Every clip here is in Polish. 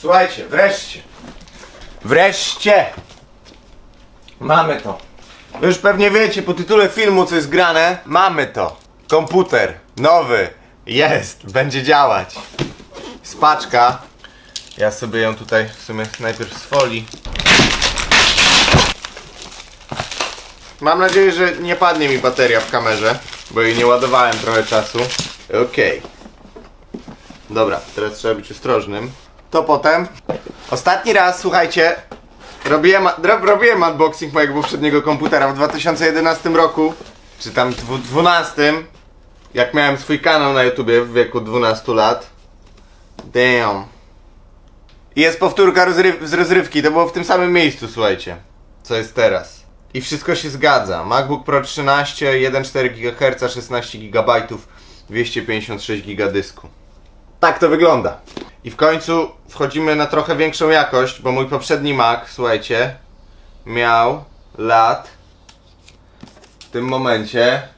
Słuchajcie, wreszcie. Wreszcie! Mamy to. Wy Już pewnie wiecie po tytule filmu, co jest grane. Mamy to. Komputer. Nowy. Jest. Będzie działać. Spaczka. Ja sobie ją tutaj w sumie najpierw z folii. Mam nadzieję, że nie padnie mi bateria w kamerze, bo jej nie ładowałem trochę czasu. Okej. Dobra, teraz trzeba być ostrożnym. To potem. Ostatni raz, słuchajcie, robiłem, ro, robiłem unboxing mojego poprzedniego komputera w 2011 roku, czy tam dwu- 12, jak miałem swój kanał na YouTubie w wieku 12 lat. Damn. I Jest powtórka rozryw z rozrywki, to było w tym samym miejscu, słuchajcie, co jest teraz. I wszystko się zgadza. MacBook Pro 13, 1,4 GHz, 16 GB, 256 GB dysku. Tak to wygląda. I w końcu wchodzimy na trochę większą jakość, bo mój poprzedni Mac, słuchajcie, miał lat w tym momencie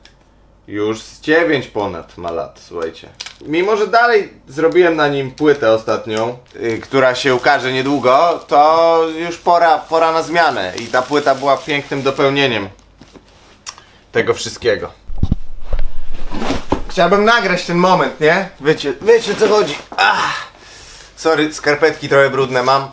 już z 9 ponad ma lat, słuchajcie. Mimo, że dalej zrobiłem na nim płytę ostatnią, yy, która się ukaże niedługo, to już pora, pora na zmianę. I ta płyta była pięknym dopełnieniem tego wszystkiego. Chciałbym nagrać ten moment, nie? Wiecie, wiecie co chodzi. Ach. Sorry, skarpetki trochę brudne mam.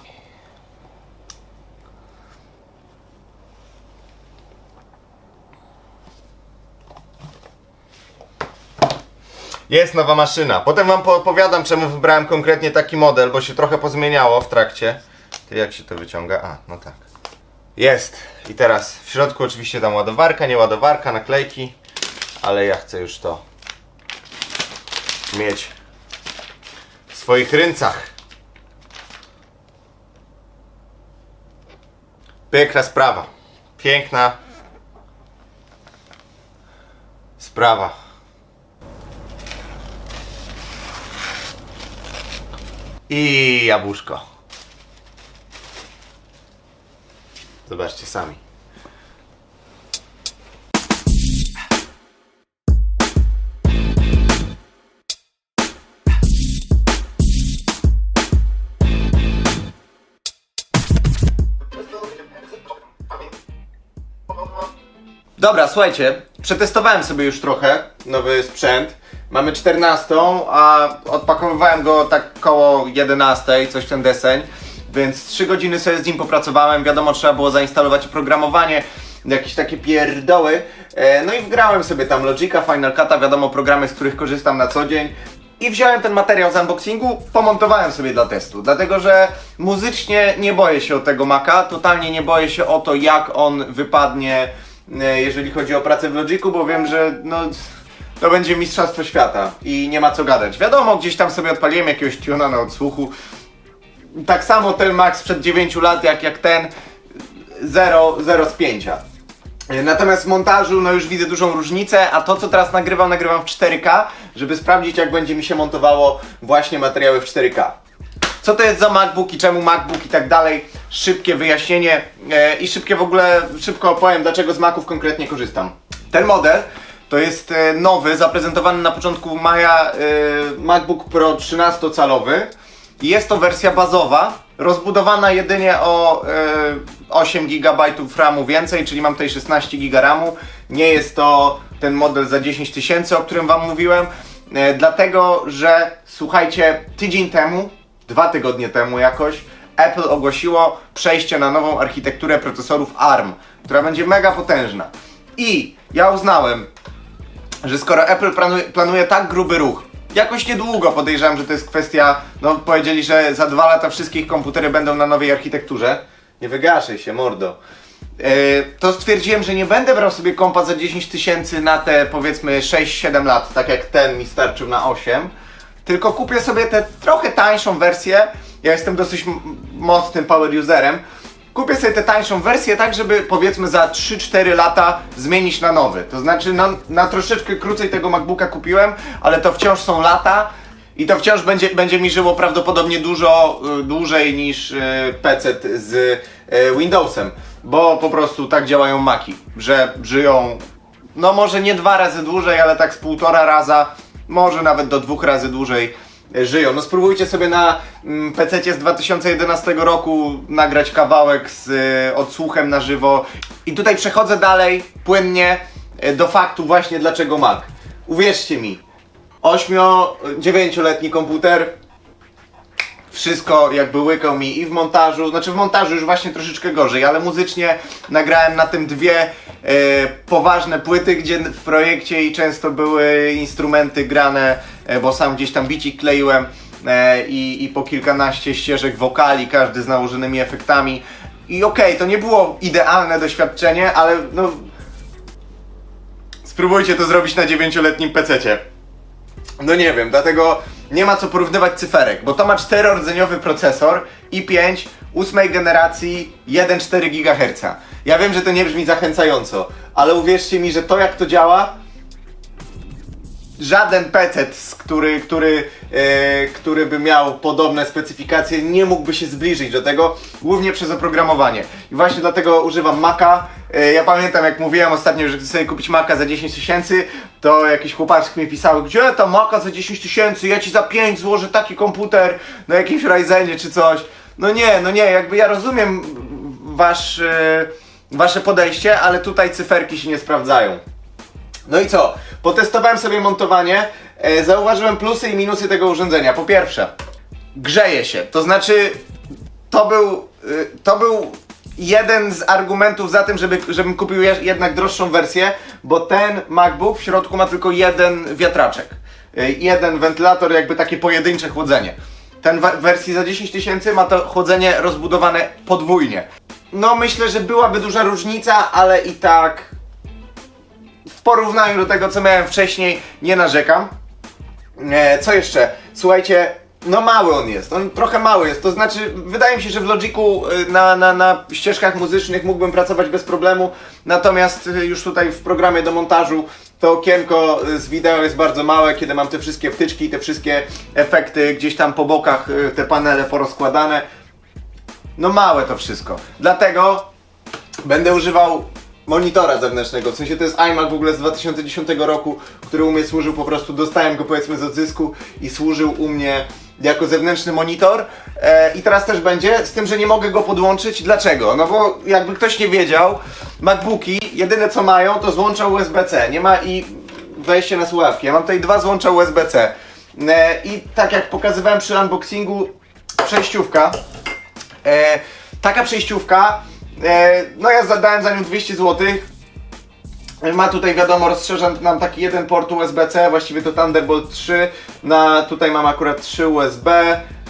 Jest nowa maszyna. Potem wam poopowiadam, czemu wybrałem konkretnie taki model, bo się trochę pozmieniało w trakcie. Ty jak się to wyciąga? A, no tak. Jest. I teraz w środku oczywiście tam ładowarka, nie ładowarka, naklejki, ale ja chcę już to mieć w swoich ręcach. Piękna sprawa. Piękna sprawa. I jabłuszko. Zobaczcie sami. Dobra, słuchajcie, przetestowałem sobie już trochę nowy sprzęt. Mamy 14, a odpakowywałem go tak koło 11, coś ten deseń. Więc 3 godziny sobie z nim popracowałem. Wiadomo, trzeba było zainstalować oprogramowanie, jakieś takie pierdoły. E, No i wgrałem sobie tam Logica, Final Cut'a, wiadomo, programy, z których korzystam na co dzień. I wziąłem ten materiał z unboxingu, pomontowałem sobie dla testu, dlatego że muzycznie nie boję się o tego Maca, totalnie nie boję się o to, jak on wypadnie, jeżeli chodzi o pracę w Logiku, bo wiem, że no, to będzie mistrzostwo świata i nie ma co gadać. Wiadomo, gdzieś tam sobie odpaliłem jakiegoś tuna na odsłuchu, tak samo ten Max sprzed 9 lat, jak, jak ten, zero, zero spięcia. Natomiast w montażu no już widzę dużą różnicę, a to co teraz nagrywam, nagrywam w 4K, żeby sprawdzić jak będzie mi się montowało właśnie materiały w 4K. Co to jest za MacBook i czemu MacBook i tak dalej? Szybkie wyjaśnienie e, i szybkie w ogóle, szybko opowiem dlaczego z Maców konkretnie korzystam. Ten model to jest e, nowy, zaprezentowany na początku maja e, MacBook Pro 13-calowy. Jest to wersja bazowa, rozbudowana jedynie o e, 8 GB RAMu więcej, czyli mam tutaj 16 GB RAMu. Nie jest to ten model za 10 tysięcy, o którym Wam mówiłem, dlatego że słuchajcie, tydzień temu, dwa tygodnie temu jakoś, Apple ogłosiło przejście na nową architekturę procesorów ARM, która będzie mega potężna. I ja uznałem, że skoro Apple planuje, tak gruby ruch, jakoś niedługo podejrzewam, że to jest kwestia, no powiedzieli, że za dwa lata wszystkie ich komputery będą na nowej architekturze. Nie wygaszaj się, mordo. E, to stwierdziłem, że nie będę brał sobie kompa za 10 tysięcy na te powiedzmy 6-7 lat, tak jak ten mi starczył na 8, tylko kupię sobie tę trochę tańszą wersję. Ja jestem dosyć mocnym power userem. Kupię sobie tę tańszą wersję tak, żeby powiedzmy za 3-4 lata zmienić na nowy. To znaczy na, na troszeczkę krócej tego MacBooka kupiłem, ale to wciąż są lata i to wciąż będzie, będzie mi żyło prawdopodobnie dużo y, dłużej niż y, PC z y, Windowsem, bo po prostu tak działają Maki, że żyją no może nie dwa razy dłużej, ale tak z półtora raza, może nawet do dwóch razy dłużej żyją. No spróbujcie sobie na mm, PC z 2011 roku nagrać kawałek z e, odsłuchem na żywo. I tutaj przechodzę dalej, płynnie, e, do faktu właśnie dlaczego Mac. Uwierzcie mi, 8-9-letni komputer, wszystko jakby łykał mi i w montażu, znaczy w montażu już właśnie troszeczkę gorzej, ale muzycznie nagrałem na tym dwie e, poważne płyty, gdzie w projekcie i często były instrumenty grane, e, bo sam gdzieś tam bicik kleiłem e, i, po kilkanaście ścieżek wokali, każdy z nałożonymi efektami. I okej, to nie było idealne doświadczenie, ale no... Spróbujcie to zrobić na dziewięcioletnim pececie. No nie wiem, dlatego nie ma co porównywać cyferek, bo to ma czterordzeniowy procesor i5 ósmej generacji 1,4 GHz. Ja wiem, że to nie brzmi zachęcająco, ale uwierzcie mi, że to jak to działa, żaden PC, który, który, e, który by miał podobne specyfikacje, nie mógłby się zbliżyć do tego, głównie przez oprogramowanie. I właśnie dlatego używam Maca. E, ja pamiętam, jak mówiłem ostatnio, że chcę sobie kupić Maca za 10 tysięcy, to jakieś chłopaczki mi pisały, gdzie ta Maca za 10 tysięcy, ja ci za 5 złożę taki komputer na jakimś Ryzenie czy coś. No nie, no nie, jakby ja rozumiem wasz, e, wasze podejście, ale tutaj cyferki się nie sprawdzają. No i co? Potestowałem sobie montowanie. E, zauważyłem plusy i minusy tego urządzenia. Po pierwsze, grzeje się. To znaczy, to był, y, to był jeden z argumentów za tym, żeby, żebym kupił je- jednak droższą wersję, bo ten MacBook w środku ma tylko jeden wiatraczek. Y, jeden wentylator, jakby takie pojedyncze chłodzenie. Ten w wersji za 10 tysięcy ma to chłodzenie rozbudowane podwójnie. No myślę, że byłaby duża różnica, ale i tak w porównaniu do tego, co miałem wcześniej, nie narzekam. E, co jeszcze? Słuchajcie, no mały on jest, on trochę mały jest, to znaczy wydaje mi się, że w Logiku y, na, na, na ścieżkach muzycznych mógłbym pracować bez problemu, natomiast y, już tutaj w programie do montażu to okienko y, z wideo jest bardzo małe, kiedy mam te wszystkie wtyczki, te wszystkie efekty gdzieś tam po bokach, te panele porozkładane. No małe to wszystko. Dlatego Będę używał monitora zewnętrznego, w sensie to jest iMac w ogóle z 2010 roku, który u mnie służył po prostu, dostałem go powiedzmy z odzysku i służył u mnie jako zewnętrzny monitor e, i teraz też będzie, z tym, że nie mogę go podłączyć. Dlaczego? No bo jakby ktoś nie wiedział, MacBooki jedyne co mają to złącza USB-C, nie ma i wejście na słuchawki. Ja mam tutaj dwa złącza USB-C e, i tak jak pokazywałem przy unboxingu, przejściówka, E, taka przejściówka, e, no ja zadałem za nią 200 zł. Ma tutaj wiadomo, rozszerza nam taki jeden port USB-C, właściwie to Thunderbolt 3. Na, tutaj mam akurat 3 USB,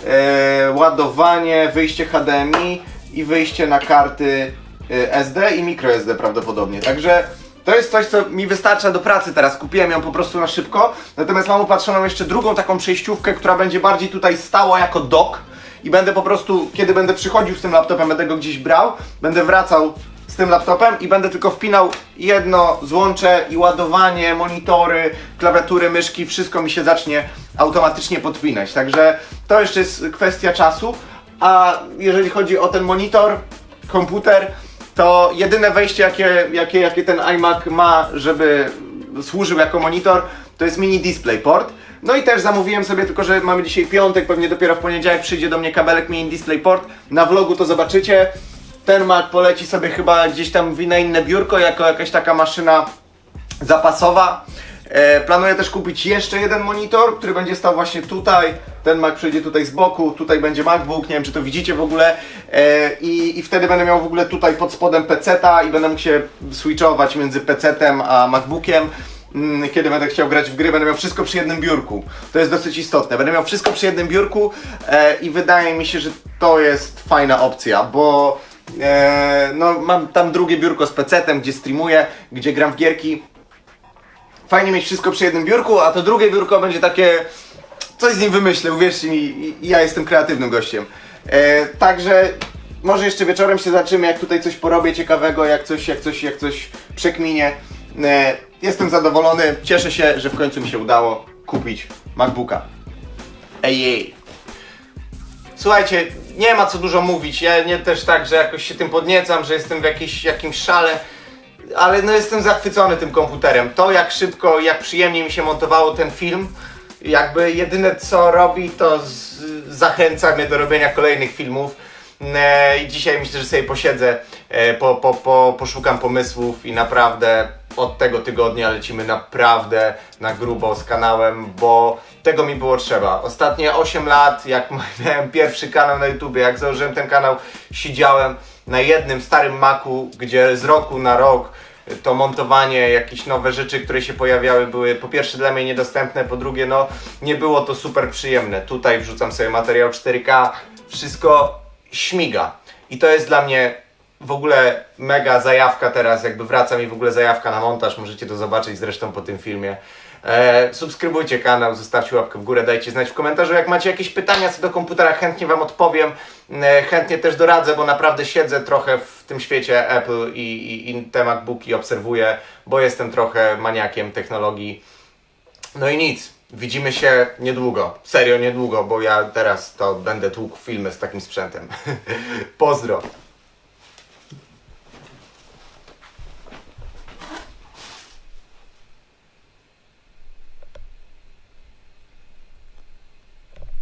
e, ładowanie, wyjście HDMI i wyjście na karty e, SD i microSD prawdopodobnie. Także to jest coś, co mi wystarcza do pracy teraz. Kupiłem ją po prostu na szybko. Natomiast mam upatrzoną jeszcze drugą taką przejściówkę, która będzie bardziej tutaj stała jako dock i będę po prostu, kiedy będę przychodził z tym laptopem, będę go gdzieś brał, będę wracał z tym laptopem i będę tylko wpinał jedno złącze i ładowanie, monitory, klawiatury, myszki, wszystko mi się zacznie automatycznie podpinać. Także to jeszcze jest kwestia czasu, a jeżeli chodzi o ten monitor, komputer, to jedyne wejście, jakie, jakie, jakie ten iMac ma, żeby służył jako monitor, to jest mini DisplayPort. No i też zamówiłem sobie, tylko że mamy dzisiaj piątek, pewnie dopiero w poniedziałek przyjdzie do mnie kabelek mini DisplayPort. Na vlogu to zobaczycie. Ten Mac poleci sobie chyba gdzieś tam w na inne biurko, jako jakaś taka maszyna zapasowa. E, planuję też kupić jeszcze jeden monitor, który będzie stał właśnie tutaj. Ten Mac przyjdzie tutaj z boku, tutaj będzie MacBook, nie wiem czy to widzicie w ogóle. E, i, I wtedy będę miał w ogóle tutaj pod spodem PC-ta i będę mógł się switchować między PC-tem a MacBookiem. Mm, Kiedy będę chciał grać w gry, będę miał wszystko przy jednym biurku. To jest dosyć istotne. Będę miał wszystko przy jednym biurku e, i wydaje mi się, że to jest fajna opcja, bo e, no, mam tam drugie biurko z PC-tem, gdzie streamuję, gdzie gram w gierki fajnie mieć wszystko przy jednym biurku, a to drugie biurko będzie takie. Coś z nim wymyślę, uwierzcie mi, ja jestem kreatywnym gościem. E, także może jeszcze wieczorem się zaczymy, jak tutaj coś porobię ciekawego, jak coś, jak coś, jak coś przekminie. E, jestem zadowolony, cieszę się, że w końcu mi się udało kupić MacBooka. Ej, ej. Słuchajcie, nie ma co dużo mówić. Ja nie też tak, że jakoś się tym podniecam, że jestem w jakiś, jakimś szale. Ale no jestem zachwycony tym komputerem. To jak szybko i jak przyjemnie mi się montowało ten film, jakby jedyne co robi, to z, zachęca mnie do robienia kolejnych filmów. E, I dzisiaj myślę, że sobie posiedzę, po, po, po, poszukam pomysłów i naprawdę od tego tygodnia lecimy naprawdę na grubo z kanałem, bo tego mi było trzeba. Ostatnie 8 lat, jak miałem pierwszy kanał na YouTubie, jak założyłem ten kanał, siedziałem na jednym starym Macu, gdzie z roku na rok to montowanie, jakieś nowe rzeczy, które się pojawiały, były po pierwsze dla mnie niedostępne, po drugie, no nie było to super przyjemne. Tutaj wrzucam sobie materiał 4K, wszystko śmiga. I to jest dla mnie w ogóle mega zajawka teraz, jakby wraca mi w ogóle zajawka na montaż, możecie to zobaczyć zresztą po tym filmie. E, subskrybujcie kanał, zostawcie łapkę w górę, dajcie znać w komentarzu, jak macie jakieś pytania co do komputera, chętnie Wam odpowiem, e, chętnie też doradzę, bo naprawdę siedzę trochę w tym świecie Apple i, i, i te MacBooki obserwuję, bo jestem trochę maniakiem technologii. No i nic, widzimy się niedługo, serio niedługo, bo ja teraz to będę tłukł filmy z takim sprzętem. Pozdro!